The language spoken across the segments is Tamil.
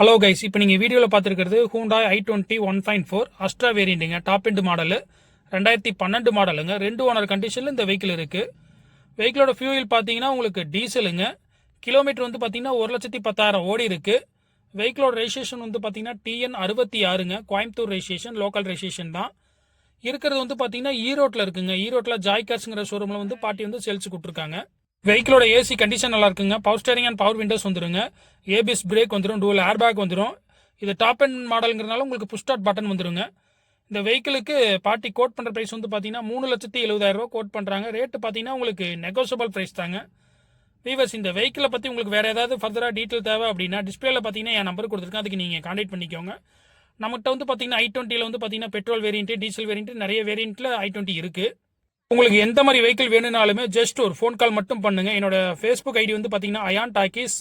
ஹலோ கைஸ் இப்போ நீங்கள் வீடியோவில் பார்த்துருக்கிறது Hyundai i twenty one fine four Astra வேரியண்ட்டுங்க top end model ரெண்டாயிரத்தி பன்னெண்டு மாடலுங்க ரெண்டு ஓனர் கண்டிஷனில் இந்த வெஹிக்கிள் இருக்குது வெஹிக்கிளோட ஃபியூயில் பார்த்தீங்கன்னா உங்களுக்கு டீசலுங்க கிலோமீட்டர் வந்து பார்த்தீங்கன்னா ஒரு லட்சத்தி பத்தாயிரம் ஓடி இருக்குது வெஹிக்கிளோட ரெஜிஸ்ட்ரேஷன் வந்து பார்த்தீங்கன்னா டிஎன் அறுபத்தி ஆறுங்க. கோயம்புத்தூர் ரெஜிஸ்ட்ரேஷன் லோக்கல் ரெஜிஸ்ட்ரேஷன் தான். இருக்கிறது வந்து பார்த்தீங்கன்னா e ஈரோட்டில் இருக்குங்க. ஈரோட்டில் ஜாய்கார்ஸுங்கிற ஷோரூமில் வந்து பாட்டி வந்து சேல்ஸ் கொடுத்துருக்காங்க. வெஹிக்கிளோட ஏசி கண்டிஷன் நல்லா இருக்குங்க. Power steering and power windows வந்துருங்க. ஏபிஎஸ் பிரேக் வந்துடும் டூல் ஏர் பேக் வந்துடும் இது டாப் அண்ட் மாடலுங்கிறனால உங்களுக்கு புஷ் ஸ்டார்ட் பட்டன் வந்துருங்க. இந்த வெஹிக்கிளுக்கு பார்ட்டி கோட் பண்ணுற ப்ரைஸ் வந்து பார்த்தீங்கன்னா மூணு லட்சத்தி எழுபதாயிரரூவா கோட் பண்ணுறாங்க ரேட்டு பார்த்தீங்கன்னா உங்களுக்கு நெகோசியபிள் ப்ரைஸ் தாங்க. வீவர்ஸ் இந்த வெஹிக்கிளை பற்றி உங்களுக்கு வேறு ஏதாவது ஃபர்தராக டீட்டெயில் தேவை அப்படின்னா டிஸ்பிளேல பார்த்தீங்கன்னா என் நம்பர் கொடுத்துருக்கேன். அதுக்கு நீங்கள் காண்டாக்ட் பண்ணிக்கோங்க. நம்மகிட்ட வந்து பார்த்தீங்கன்னா ஐ டுவெண்ட்டியில் வந்து பார்த்தீங்கன்னா பெட்ரோல் வேரியண்ட்டு டீசல் வேரியன்ட்டு நிறைய வேரியண்ட்டில் ஐ டுவெண்ட்டி இருக்குது உங்களுக்கு எந்த மாதிரி வெஹிக்கிள் வேணும்னாலுமே ஜஸ்ட் ஒரு ஃபோன் கால் மட்டும் பண்ணுங்க. என்னோட ஃபேஸ்புக் ஐடி வந்து பார்த்தீங்கன்னா அயான் டாக்கீஸ்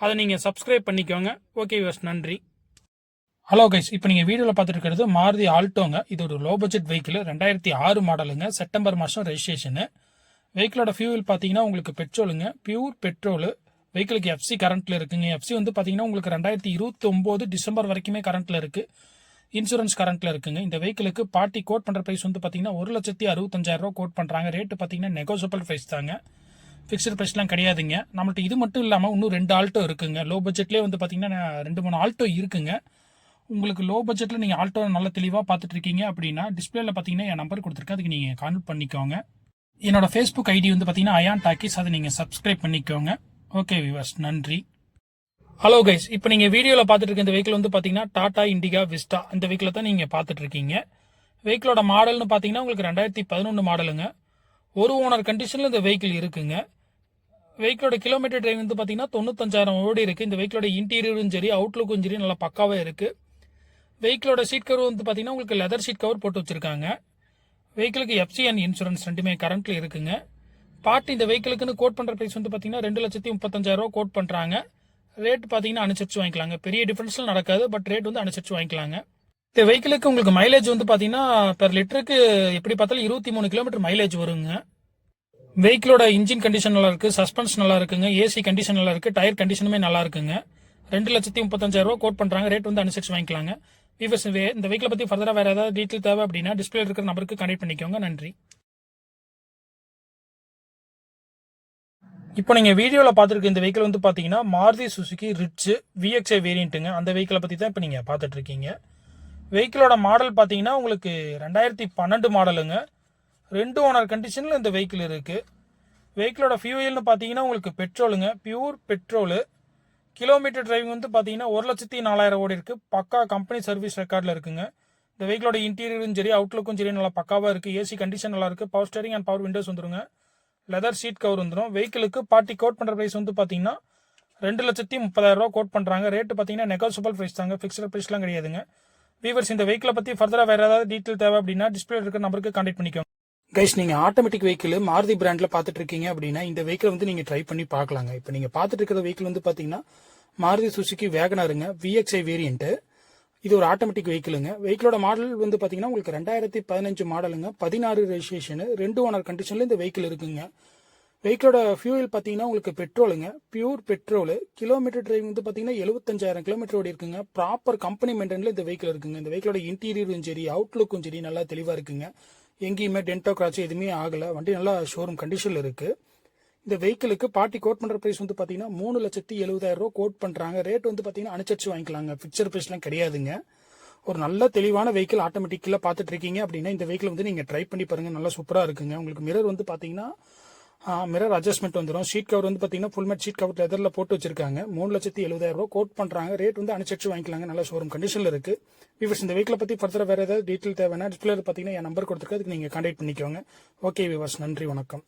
அதை நீங்கள் சப்ஸ்கிரைப் பண்ணிக்கோங்க. ஓகே விவர்ஸ் நன்றி. ஹலோ கைஸ் இப்போ நீங்கள் வீடியோவில் பார்த்துட்டு இருக்கிறது மாருதி ஆல்டோங்க. இது ஒரு லோ பட்ஜெட் வெஹிக்கிள் ரெண்டாயிரத்தி ஆறு மாடலுங்க. செப்டம்பர் மாதம் ரெஜிஸ்ட்ரேஷனு வெஹிக்கிளோட ஃபியூல் பார்த்தீங்கன்னா உங்களுக்கு பெட்ரோலுங்க பியூர் பெட்ரோலு வெஹிக்கிளுக்கு எஃப்சி கரண்ட்டில் இருக்குங்க. எஃப்சி வந்து பார்த்தீங்கன்னா உங்களுக்கு ரெண்டாயிரத்தி இருபத்தொம்போது டிசம்பர் வரைக்குமே கரண்ட்டில் இருக்குது இன்சூரன்ஸ் கரண்ட்டில் இருக்குங்க. இந்த வெஹிக்கிளுக்கு பார்ட்டி கோட் பண்ணுற ப்ரைஸ் வந்து பார்த்தீங்கன்னா ஒரு லட்சத்தி அறுபத்தஞ்சாயிரம் ரூபா கோட் பண்ணுறாங்க ரேட்டு பார்த்தீங்கன்னா நெகோசபிள் ப்ரைஸ் தாங்க. ஃபிக்ஸ்டு ப்ரைஸ்லாம் கிடையாதுங்க. நம்மள்ட்ட இது மட்டும் இல்லாமல் இன்னும் ரெண்டு ஆல்ட்டோ இருக்குங்க. லோ பட்ஜெட்லேயே வந்து பார்த்தீங்கன்னா ரெண்டு மூணு ஆல்ட்டோ இருக்குங்க. உங்களுக்கு லோ பட்ஜெட்டில் நீங்கள் ஆல்ட்டோ நல்ல தெளிவாக பார்த்துட்டு இருக்கீங்க அப்படின்னா டிஸ்பிளேல பார்த்தீங்கன்னா என் நம்பர் கொடுத்துருக்கேன். அதுக்கு நீங்கள் கான்டக்ட் பண்ணிக்கோங்க. என்னோட ஃபேஸ்புக் ஐடி வந்து பார்த்தீங்கன்னா அயான் டாக்கிஸ் அதை நீங்கள் சப்ஸ்கிரைப் பண்ணிக்கோங்க. ஓகே விவாஸ் நன்றி. ஹலோ கைஸ் இப்போ நீங்கள் வீடியோவில் பார்த்துட்டு இருக்க இந்த வெஹிக்கிள் வந்து பார்த்தீங்கன்னா டாடா இண்டிகா விஸ்டா இந்த வெஹிக்கிளை தான் நீங்கள் பார்த்துட்டு இருக்கீங்க. வெஹிக்கிளோட மாடல்னு பார்த்தீங்கன்னா உங்களுக்கு ரெண்டாயிரத்தி பதினொன்று மாடலுங்க ஒரு ஓனர் கண்டிஷனில் இந்த வெஹிக்கிள் இருக்குங்க. வெஹிக்கிளோட கிலோமீட்டர் ட்ரைவ் வந்து பார்த்தீங்கன்னா தொண்ணூத்தஞ்சாயிரம் ஓடி இருக்குது இந்த வெஹிக்கிளோட இன்டீரியரும் சரி அவுட்லுக்கும் சரி நல்லா பக்காவாக இருக்குது வெஹிக்கிளோட சீட் கவர் வந்து பார்த்தீங்கன்னா உங்களுக்கு லெதர் சீட் கவர் போட்டு வச்சுருக்காங்க. வெஹிக்கிளுக்கு எஃப்சி அண்ட் இன்சூரன்ஸ் ரெண்டுமே கரண்ட்ல இருக்குங்க. பார்ட் இந்த வெஹிக்கிளுக்குன்னு கோட் பண்ணுற ப்ரைஸ் வந்து பார்த்தீங்கன்னா ரெண்டு லட்சத்தி முப்பத்தஞ்சாயிரம் ரூபா கோட் பண்ணுறாங்க ரேட் பார்த்தீங்கன்னா அனுசரிச்சு வாங்கிக்கலாங்க. பெரிய டிஃபரன்ஸ்லாம் நடக்காது பட் ரேட் வந்து அனுசரிச்சு வாங்கிக்கலாங்க. இந்த வெஹிக்கிளுக்கு உங்களுக்கு மைலேஜ் வந்து பார்த்தீங்கன்னா பெர் லிட்டருக்கு எப்படி பார்த்தாலும் இருபத்தி மூணு கிலோமீட்டர் மைலேஜ் வருங்க. வெஹிக்கிளோட இன்ஜின் கண்டிஷன் நல்லா இருக்கு சஸ்பென்ஸ் நல்லா இருக்குங்க ஏசி கண்டிஷன் நல்லா இருக்கு டயர் கண்டிஷனுமே நல்லா இருக்குங்க. ரெண்டு லட்சத்தி முப்பத்தஞ்சாயிரம் ரூபா கோட் பண்றாங்க ரேட் வந்து அனுசரிச்சு வாங்கிக்கலாங்க. விவஸ் இந்த வெஹிக்கிளை பத்தி ஃபர்தராக வேற ஏதாவது டீட்டெயில் தேவை அப்படின்னா டிஸ்பிளே இருக்கிற நம்பருக்கு கனெக்ட் பண்ணிக்கோங்க. நன்றி. இப்போ நீங்கள் வீடியோவில் பார்த்துருக்க இந்த வெஹிக்கிள் வந்து பார்த்தீங்கன்னா மாருதி சுசுகி ரிட்ஸு விஎக்ஸ்ஐ வேரியண்ட்டுங்க அந்த வெஹிக்கிளை பற்றி தான் இப்போ நீங்கள் பார்த்துட்ருக்கீங்க வெஹிக்கிளோட மாடல் பார்த்தீங்கன்னா உங்களுக்கு ரெண்டாயிரத்தி பன்னெண்டு மாடலுங்க ரெண்டு ஓனர் கண்டிஷனில் இந்த வெஹிக்கிள் இருக்குது வெஹிக்கிளோட ஃபியூயல்னு பார்த்தீங்கன்னா உங்களுக்கு பெட்ரோலுங்க பியூர் பெட்ரோலு கிலோமீட்டர் டிரைவிங் வந்து பார்த்தீங்கன்னா ஒரு லட்சத்தி நாலாயிரம் ஓடி இருக்குது பக்கா கம்பெனி சர்வீஸ் ரெக்கார்டில் இருக்குங்க. இந்த வெஹிக்கிளோட இன்டீரியரும் சரி அவுட்லுக்கும் சரி நல்லா பக்காவாக இருக்குது ஏசி கண்டிஷன் நல்லா இருக்குது power steering and power windows வந்துருங்க. லெதர் சீட் கவர் வந்துடும் வெஹிக்கிளுக்கு பார்ட்டி கோட் பண்ணுற ப்ரைஸ் வந்து பார்த்தீங்கன்னா ரெண்டு லட்சத்தி முப்பதாயிரம் ரூபா கோட் பண்ணுறாங்க ரேட்டு பார்த்தீங்கன்னா நெகோசியபிள் ப்ரைஸ் தாங்க. ஃபிக்ஸ்டு ப்ரைஸ்லாம் கிடையாதுங்க. வீவர்ஸ் இந்த வெஹிக்கிளை பற்றி ஃபர்தராக வேறு ஏதாவது டீட்டெயில் தேவை அப்படின்னா டிஸ்பிளே இருக்கிற நம்பருக்கு கான்டெக்ட் பண்ணிக்கோங்க. கைஸ் நீங்கள் ஆட்டோமேட்டிக் வெஹிக்கிள் மாருதி பிராண்டில் பார்த்துட்டு இருக்கீங்க அப்படின்னா இந்த வெஹிக்கிள் வந்து நீங்கள் ட்ரை பண்ணி பார்க்கலாங்க. இப்போ நீங்கள் பார்த்துட்டு இருக்கிற வெஹிக்கிள் வந்து பார்த்தீங்கன்னா மாருதி சுசுகி வேகனாருங்க விஎக்ஸ்ஐ வேரியண்ட்டு இது ஒரு ஆட்டோமேட்டிக் வெஹிக்கிளுங்க வெஹிக்கிளோட மாடல் வந்து பார்த்தீங்கன்னா உங்களுக்கு ரெண்டாயிரத்தி பதினஞ்சு மாடலுங்க பதினாறு ரெஜிஸ்ட்ரேஷனு ரெண்டு ஓனர் கண்டிஷனில் இந்த வெஹிக்கிள் இருக்குங்க. வெஹிக்கிளோட ஃபியூயல் பார்த்தீங்கன்னா உங்களுக்கு பெட்ரோலுங்க பியூர் பெட்ரோலு கிலோமீட்டர் டிரைவிங் வந்து பார்த்தீங்கன்னா எழுபத்தஞ்சாயிரம் கிலோமீட்டர் ஓடி இருக்குங்க. ப்ராப்பர் கம்பெனி மெயின்டெனில் இந்த வெஹிக்கிள் இருக்குங்க. இந்த வெஹிக்கிளோட இன்டீரியரும் சரி அவுட்லுக்கும் சரி நல்லா தெளிவாக இருக்குங்க. எங்கேயுமே டென்டோ கிராச் எதுவுமே ஆகலை. வண்டி நல்லா ஷோரூம் கண்டிஷனில் இருக்குது இந்த வெஹிக்கிளுக்கு பார்ட்டி கோட் பண்ணுற ப்ரைஸ் வந்து பார்த்தீங்கன்னா மூணு லட்சத்தி எழுபதாயிரம் ரூபா கோட் பண்ணுறாங்க ரேட் வந்து பார்த்தீங்கன்னா அனுசரிச்சு வாங்கிக்கலாங்க. ஃபிக்சர் ப்ரைஸ்லாம் கிடையாதுங்க. ஒரு நல்ல தெளிவான வெஹிக்கிள் ஆட்டோமேட்டிக்கில் பார்த்துட்டு இருக்கீங்க அப்படின்னா இந்த வெஹிக்கிள் வந்து நீங்கள் ட்ரை பண்ணி பாருங்க. நல்லா சூப்பராக இருக்குங்க. உங்களுக்கு மிரர் வந்து பார்த்தீங்கன்னா மிரர் அட்ஜஸ்ட்மெண்ட் வந்துடும் ஷீட் கவர் வந்து பார்த்தீங்கன்னா ஃபுல் மேட் ஷீட் கவர் லெதரில் போட்டு வச்சிருக்காங்க. மூணு லட்சத்தி எழுபதாயிரம் ரூபா கோட் பண்ணுறாங்க ரேட் வந்து அனுசரிச்சு வாங்கிக்கலாங்க. நல்ல ஷோரூம் கண்டிஷனில் இருக்கு. விவர்ஸ் இந்த வெஹிக்கிளை பற்றி ஃபர்தராக வேறு ஏதாவது டீட்டெயில் தேவைன்னா டிஸ்பிளே பார்த்தீங்கன்னா என் நம்பர் கொடுத்துருக்கு அதுக்கு நீங்கள் கான்டாக்ட் பண்ணிக்கோங்க. ஓகே விவர்ஸ் நன்றி வணக்கம்.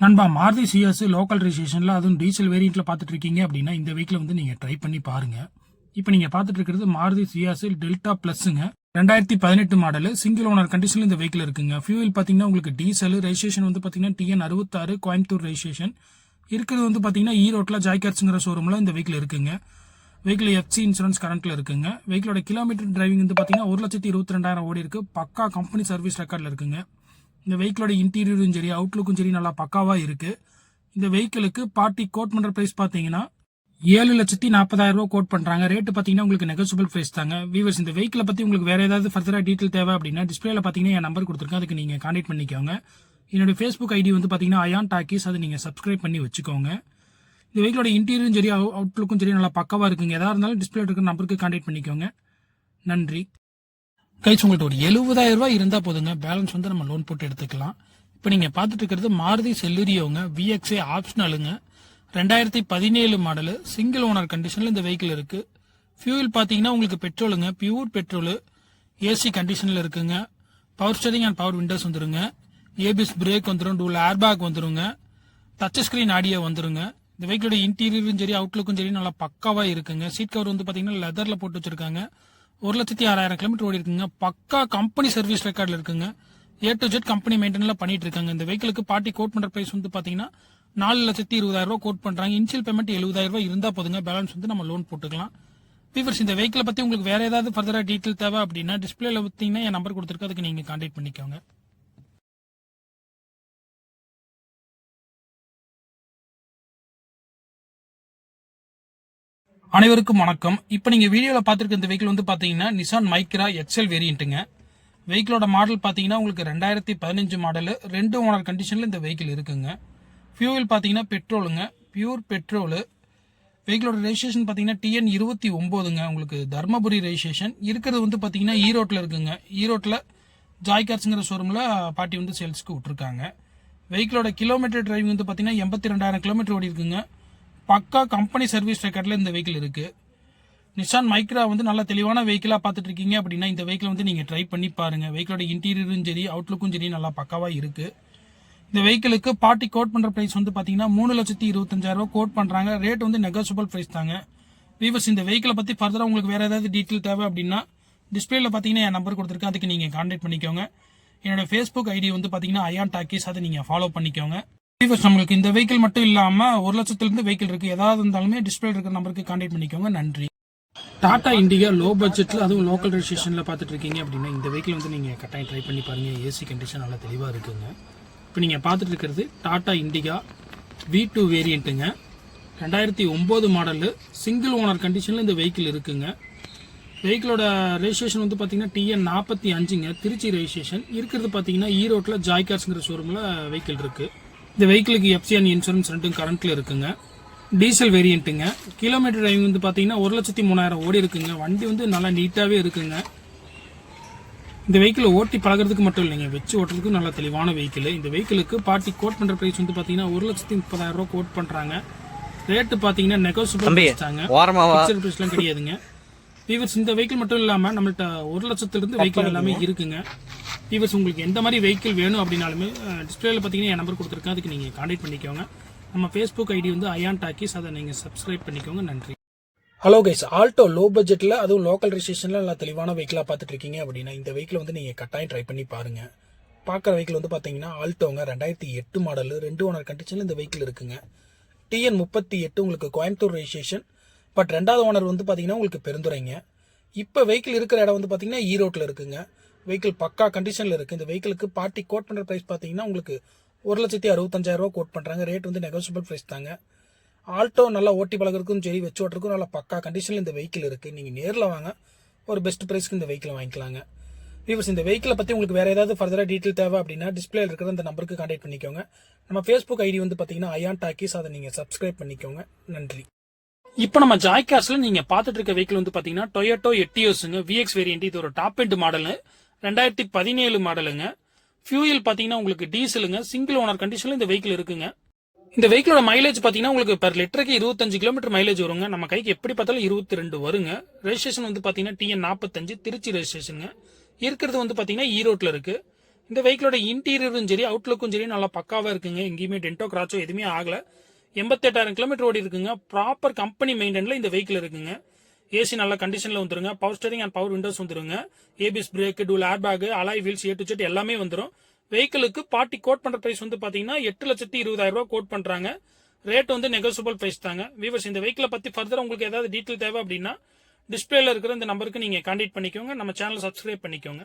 நண்பா மாருதி சிஎஸ் லோக்கல் ரிஜிஸ்ட்ரேஷனில் அதுவும் டீசல் வேரியண்ட்டில் பார்த்துட்டு இருக்கீங்க அப்படின்னா இந்த வீக்கில் வந்து நீங்கள் ட்ரை பண்ணி பாருங்க. இப்போ நீங்கள் பார்த்துட்டு இருக்கிறது மாருதி சியாஸ் டெல்டா ப்ளஸ்ஸுங்க ரெண்டாயிரத்தி பதினெட்டு மாடல் சிங்கிள் ஓனர் கண்டிஷனில் இந்த வெஹிக்கிள் இருக்குங்க. ஃபியூவில் பார்த்தீங்கன்னா உங்களுக்கு டீசல் ரெஜிஸ்ட்ரேஷன் வந்து பார்த்தீங்கன்னா டிஎன் அறுபத்தாறு கோயம்புத்தூர் ரெஜிஸ்ட்ரேஷன் இருக்கிறது வந்து பார்த்தீங்கன்னா ஈரோட்டில் ஜாய்கர்ஸுங்கிற ஷோரூமில் இந்த வெஹிக்கிள் இருக்குங்க. வெஹிக்கிள் எஃப்சி இன்சூரன்ஸ் கரண்ட்ல இருக்குங்க. வெஹிக்கிளோட கிலோமீட்டர் டிரைவிங் வந்து பார்த்தீங்கன்னா ஒரு லட்சத்தி இருபத்தி ரெண்டாயிரம் ஓடி இருக்கு பக்கா கம்பெனி சர்வீஸ் ரெக்கார்டில் இருக்குங்க. இந்த வெஹிக்கிளோட இன்டீரியரும் சரி அவுட்லுக்கும் சரி நல்லா பக்காவாக இருக்கு. இந்த வெஹிக்கிளுக்கு பார்ட்டி கோட் பண்ணுற ப்ரைஸ் பார்த்தீங்கன்னா ஏழு லட்சத்தி நாற்பதாயிரம் ரூபா கோட் பண்ணுறாங்க ரேட்டு பார்த்தீங்கன்னா உங்களுக்கு நெகோசியபிள் ப்ரைஸ் தாங்க. வீவர்ஸ் இந்த வெஹிக்கிளை பற்றி உங்களுக்கு வேறு ஏதாவது ஃபர்தராக டீட்டெயில் தேவை அப்படின்னா டிஸ்பிளேல பார்த்தீங்கன்னா என் நம்பர் கொடுத்துருக்கேன். அதுக்கு நீங்கள் கான்டாக்ட் பண்ணிக்கோங்க. என்னோட ஃபேஸ்புக் ஐடி வந்து பார்த்தீங்கன்னா அயான் டாக்கிஸ் அதை நீங்கள் சப்ஸ்கிரைப் பண்ணி வச்சுக்கோங்க. இந்த வெஹிக்கிளோட இன்டீரியரும் சரி அவுட்லுக்கும் சரி நல்லா பக்கவாக இருக்குங்க. எதாக இருந்தாலும் டிஸ்பிளே இருக்கிற நம்பருக்கு கான்டாக்ட் பண்ணிக்கோங்க. நன்றி. கைச்சு உங்கள்கிட்ட ஒரு எழுபதாயிரம் ரூபாய் இருந்தா போதுங்க. பேலன்ஸ் வந்து நம்ம லோன் போட்டு எடுத்துக்கலாம். இப்போ நீங்க பார்த்துட்டு இருக்கிறது மாருதி செல்லுரியோங்க. விஎக்ஸ்ஏ ஆப்ஷனலுங்க ரெண்டாயிரத்தி பதினேழு மாடலு சிங்கிள் ஓனர் கண்டிஷன்ல இந்த வெஹிக்கிள் இருக்கு. ஃபியூல் பார்த்தீங்கன்னா உங்களுக்கு பெட்ரோலுங்க பியூர் பெட்ரோலு ஏசி கண்டிஷன்ல இருக்குங்க. Power steering and power windows வந்துருங்க. ஏபிஎஸ் பிரேக் வந்துடும் டூல் ஏர்பேக் வந்துருங்க. டச் ஸ்கிரீன் ஆடியோ வந்துருங்க. இந்த வெஹிக்கிளோட இன்டீரியரும் சரி அவுட்லுக்கும் சரி நல்லா பக்காவா இருக்குங்க. சீட் கவர் வந்து பாத்தீங்கன்னா லெதர்ல போட்டு வச்சிருக்காங்க. ஒரு லட்சத்தி ஆறாயிரம் கிலோமீட்டர் ஓடி இருக்குங்க பக்கா கம்பெனி சர்வீஸ் ரெக்கார்டில் இருக்குங்க. ஏ டு ஜெட் கம்பெனி மெயின்டென்ல பண்ணிட்டு இருக்காங்க. இந்த வெஹிக்கிளுக்கு பார்ட்டி கோட் பண்ற பிரைஸ் வந்து பாத்தீங்கன்னா நாலு லட்சத்தி இருபதாயிரம் ரூபா கோட் பண்றாங்க. இன்ஷியல் பேமெண்ட் எழுபதாயிரம் ரூபாய் இருந்தா போதுங்க. பேலன்ஸ் வந்து நம்ம லோன் போட்டுக்கலாம். பீவர்ஸ் இந்த வெஹிக்கிளை பத்தி உங்களுக்கு வேற ஏதாவது ஃபர்தரா டீட்டெயில் தேவை அப்படின்னா டிஸ்பிளேல பார்த்தீங்கன்னா என் நம்பர் கொடுத்துருக்கு. அதுக்கு நீங்க கான்டாக்ட் பண்ணிக்கோங்க. அனைவருக்கும் வணக்கம். இப்போ நீங்கள் வீடியோவில் பார்த்துருக்க இந்த வெஹிக்கிள் வந்து பார்த்தீங்கன்னா நிசான் மைக்ரா எக்ஸல் வேரியண்ட்டுங்க வெஹிக்கிளோட மாடல் பார்த்தீங்கன்னா உங்களுக்கு ரெண்டாயிரத்தி பதினஞ்சு மாடலு ரெண்டு ஓனர் கண்டிஷனில் இந்த வெஹிக்கிள் இருக்குங்க. ஃபியூவல் பார்த்தீங்கன்னா பெட்ரோலுங்க பியூர் பெட்ரோலு வெஹிக்கிளோட ரெஜிஸ்ட்ரேஷன் பார்த்தீங்கன்னா டிஎன் இருபத்தி ஒம்போதுங்க. உங்களுக்கு தர்மபுரி ரெஜிஸ்ட்ரேஷன் இருக்கிறது வந்து பார்த்தீங்கன்னா ஈரோட்டில் இருக்குங்க. ஈரோட்டில் ஜாய்கார்ஸுங்கிற ஷோரூமில் பாட்டி வந்து சேல்ஸ்க்கு விட்ருக்காங்க வெஹிக்கிளோட கிலோமீட்டர் டிரைவிங் வந்து பார்த்தீங்கன்னா எண்பத்தி ரெண்டாயிரம் கிலோமீட்டர் ஓடி இருக்குங்க பக்கா கம்பெனி சர்வீஸ் ரெக்கார்டில் இந்த வெஹிக்கிள் இருக்குது நிசான் மைக்ரா வந்து நல்ல தெளிவான வெஹிக்கிளாக பார்த்துட்டு இருக்கீங்க அப்படின்னா இந்த வெஹிக்கிள் வந்து நீங்கள் ட்ரை பண்ணி பாருங்க. வெஹிக்கிளோட இன்டீரியரும் சரி அவுட்லுக்கும் சரி நல்லா பக்காவாக இருக்குது இந்த வெஹிக்கிளுக்கு பார்ட்டி கோட் பண்ணுற ப்ரைஸ் வந்து பார்த்தீங்கன்னா மூணு லட்சத்தி இருபத்தஞ்சாயிரம் ரூபா கோட் பண்ணுறாங்க ரேட் வந்து நெகோசியபிள் ப்ரைஸ் தாங்க. வீவர்ஸ் இந்த வெஹிக்கிளை பற்றி ஃபர்தராக உங்களுக்கு வேறு ஏதாவது டீட்டெயில் தேவை அப்படின்னா டிஸ்பிளேல பார்த்தீங்கன்னா என் நம்பர் கொடுத்துருக்கேன் அதுக்கு நீங்கள் கான்டாக்ட் பண்ணிக்கோங்க. என்னோட ஃபேஸ்புக் ஐடி வந்து பார்த்தீங்கன்னா அயான் டாக்கீஸ் அதை நீங்கள் ஃபாலோ பண்ணிக்கோங்க. நம்மளுக்கு இந்த வெஹிக்கிள் மட்டும் இல்லாமல் ஒரு லட்சத்துலேருந்து வெஹிக்கிள் இருக்குது ஏதாவது இருந்தாலுமே டிஸ்பிளே இருக்கிற நம்பருக்கு கான்டாக்ட் பண்ணிக்கோங்க. நன்றி. டாடா இண்டிகா லோ பட்ஜெட்டில் அதுவும் லோக்கல் ரெஜிஸ்ட்ரேஷனில் பார்த்துட்டு இருக்கீங்க அப்படின்னா இந்த வெஹிக்கிள் வந்து நீங்கள் கட்டாயம் ட்ரை பண்ணி பாருங்கள் ஏசி கண்டிஷன் நல்லா தெளிவாக இருக்குங்க. இப்போ நீங்கள் பார்த்துட்டு இருக்கிறது டாடா இண்டிகா வி டூ வேரியண்ட்டுங்க ரெண்டாயிரத்தி ஒம்பது மாடலு சிங்கிள் ஓனர் கண்டிஷனில் இந்த வெஹிக்கிள் இருக்குங்க. வெஹிக்கிளோட ரெஜிஸ்ட்ரேஷன் வந்து பார்த்தீங்கன்னா டிஎன் நாற்பத்தி அஞ்சுங்க. திருச்சி ரெஜிஸ்ட்ரேஷன் இருக்கிறது பார்த்தீங்கன்னா ஈரோட்டில் ஜாய்கார்ஸ்ங்கிற ஷோரூமில் வெஹிக்கிள் இருக்குது இந்த வெஹிக்கிளுக்கு எஃப்சிஎன் இன்சூரன்ஸ் ரெண்டும் கரண்ட்டில் இருக்குங்க. டீசல் வேரியண்ட்டுங்க கிலோமீட்டர் டிரைவிங் வந்து பார்த்தீங்கன்னா ஒரு லட்சத்தி மூணாயிரம் ஓடி இருக்குங்க. வண்டி வந்து நல்லா நீட்டாகவே இருக்குங்க. இந்த வெஹிக்கிள் ஓட்டி பழகிறதுக்கு மட்டும் இல்லைங்க. வச்சு ஓட்டுறதுக்கும் நல்ல தெளிவான வெஹிக்கிள். இந்த வெஹிக்கிளுக்கு பார்ட்டி கோட் பண்ணுற ப்ரைஸ் வந்து பார்த்தீங்கன்னா ஒரு லட்சத்தி முப்பதாயிரம் ரூபா கோட் பண்ணுறாங்க ரேட்டு பார்த்தீங்கன்னா நெகோசியபிள் ஓரமாவா பிக்சர் ப்ரைஸ்லாம் கிடையாதுங்க. வீவர்ஸ் இந்த வெஹிக்கிள் மட்டும் இல்லாமல் நம்மள்ட்ட ஒரு லட்சத்துல இருந்து வெஹிக்கிள் எல்லாமே இருக்குங்க. வீவர்ஸ் உங்களுக்கு எந்த மாதிரி வெஹிக்கிள் வேணும் அப்படின்னாலுமே டிஸ்பிளேல பார்த்தீங்கன்னா என் நம்பர் கொடுத்துருக்கேன். அதுக்கு நீங்கள் கான்டாக்ட் பண்ணிக்கோங்க. நம்ம ஃபேஸ்புக் ஐடி வந்து அயான் டாக்கிஸ் அதை நீங்கள் சப்ஸ்கிரைப் பண்ணிக்கோங்க. நன்றி. ஹலோ கைஸ் ஆல்டோ லோ பட்ஜெட்டில் அதுவும் லோக்கல் ரெஜிஸ்ட்ரேஷனில் நல்லா தெளிவான வெஹிக்கிளாக பார்த்துட்டு இருக்கீங்க அப்படின்னா இந்த வெஹிக்கிள் வந்து நீங்கள் கட்டாயம் ட்ரை பண்ணி பாருங்க. பார்க்குற வெஹிக்கிள் வந்து பார்த்தீங்கன்னா ஆல்டோங்க ரெண்டாயிரத்தி எட்டு மாடல் ரெண்டு ஓனர் கண்டிஷனில் இந்த வெஹிக்கிள் இருக்குங்க. டிஎன் முப்பத்தி எட்டு உங்களுக்கு கோயம்புத்தூர் ரெஜிஸ்ட்ரேஷன் பட் ரெண்டாவது ஓனர் வந்து பார்த்தீங்கன்னா உங்களுக்கு பெருந்துரைங்க இப்போ வெஹிக்கிள் இருக்கிற இடம் வந்து பார்த்தீங்கன்னா ஈரோட்டில் e இருக்குங்க. வெஹிக்கிள் பக்கா கண்டிஷனில் இருக்குது இந்த வெஹிக்கிளுக்கு பார்ட்டி கோட் பண்ணுற ப்ரைஸ் பார்த்தீங்கன்னா உங்களுக்கு ஒரு லட்சத்தி அறுபத்தஞ்சாயிரம் ரூபா கோட் பண்ணுறாங்க ரேட் வந்து நெகோசியபிள் ப்ரைஸ் தாங்க. ஆல்டோ நல்லா ஓட்டி பழகிறதுக்கும் சரி வச்சு ஓட்டுறதுக்கும் நல்லா பக்கா கண்டிஷனில் இந்த வெஹிக்கிள் இருக்குது நீங்கள் நேரில் வாங்க. ஒரு பெஸ்ட் ப்ரைஸ்க்கு இந்த வெஹிக்கிள் வாங்கிக்கலாங்க. வியூவர்ஸ் இந்த வெஹிக்கிளை பற்றி உங்களுக்கு வேறு ஏதாவது ஃபர்தராக டீட்டெயில் தேவை அப்படின்னா டிஸ்பிளே இருக்கிற அந்த நம்பருக்கு கான்டாக்ட் பண்ணிக்கோங்க. நம்ம ஃபேஸ்புக் ஐடி வந்து பார்த்தீங்கன்னா அயான் டாக்கிஸ் அதை நீங்கள் சப்ஸ்கிரைப் பண்ணிக்கோங்க. நன்றி. இப்போ நம்ம ஜாய் கார்ஸ்ல நீங்க பாத்துட்டு இருக்க வெஹிக்கிள் வந்து பாத்தீங்கன்னா டொயோட்டோ எட்டியோஸுங்க விஎக்ஸ் வேரியன்ட் இது ஒரு டாப் எண்ட் மாடலு ரெண்டாயிரத்தி பதினேழு மாடலுங்க ஃபியூயல் பாத்தீங்கன்னா உங்களுக்கு டீசலுங்க சிங்கிள் ஓனர் கண்டிஷன்ல இந்த வெஹிக்கிள் இருக்குங்க. இந்த வெஹிக்கிளோட மைலேஜ் பாத்தீங்கன்னா உங்களுக்கு பெர் லிட்டருக்கு இருபத்தஞ்சு கிலோமீட்டர் மைலேஜ் வருங்க. நம்ம கைக்கு எப்படி பார்த்தாலும் இருபத்தி ரெண்டு வருங்க. ரெஜிஸ்ட்ரேஷன் வந்து பாத்தீங்கன்னா டிஎன் நாற்பத்தஞ்சு திருச்சி ரெஜிஸ்ட்ரேஷனுங்க இருக்கிறது வந்து பாத்தீங்கன்னா ஈரோட்ல இருக்கு. இந்த வெஹிக்கிளோட இன்டீரியரும் சரி அவுட்லுக்கும் சரி நல்லா பக்காவா இருக்குங்க. எங்கேயுமே டென்டோ கிராச்சோ எதுவுமே ஆகல. எண்பத்தெட்டாயிரம் கிலோமீட்டர் ஓடி இருக்குங்க. ப்ராப்பர் கம்பெனி மெயின்டென்ல இந்த வெஹிக்கிள் இருக்குங்க. ஏசி நல்ல கண்டிஷன்ல வந்துருங்க. Power steering and power windows வந்துருங்க. ABS brake dual air bag alloy wheels A to Z எல்லாமே வந்துரும். வெஹிக்கிளுக்கு பார்ட்டி கோட் பண்ற பிரைஸ் வந்து பாத்தீங்கன்னா எட்டு லட்சத்தி இருபதாயிரம் ரூபாய் கோட் பண்றாங்க. ரேட் வந்து நெகோசியபிள் பிரைஸ் தாங்க. வீவர்ஸ் இந்த வெஹிக்கிளை பத்தி ஃபர்தர் உங்களுக்கு ஏதாவது டீட்டெயில் தேவை அப்படின்னா டிஸ்பிளேல இருக்கிற இந்த நம்பருக்கு நீங்க கான்டாக்ட் பண்ணிக்கோங்க. நம்ம சேனல் சப்ஸ்கிரைப் பண்ணிக்கோங்க.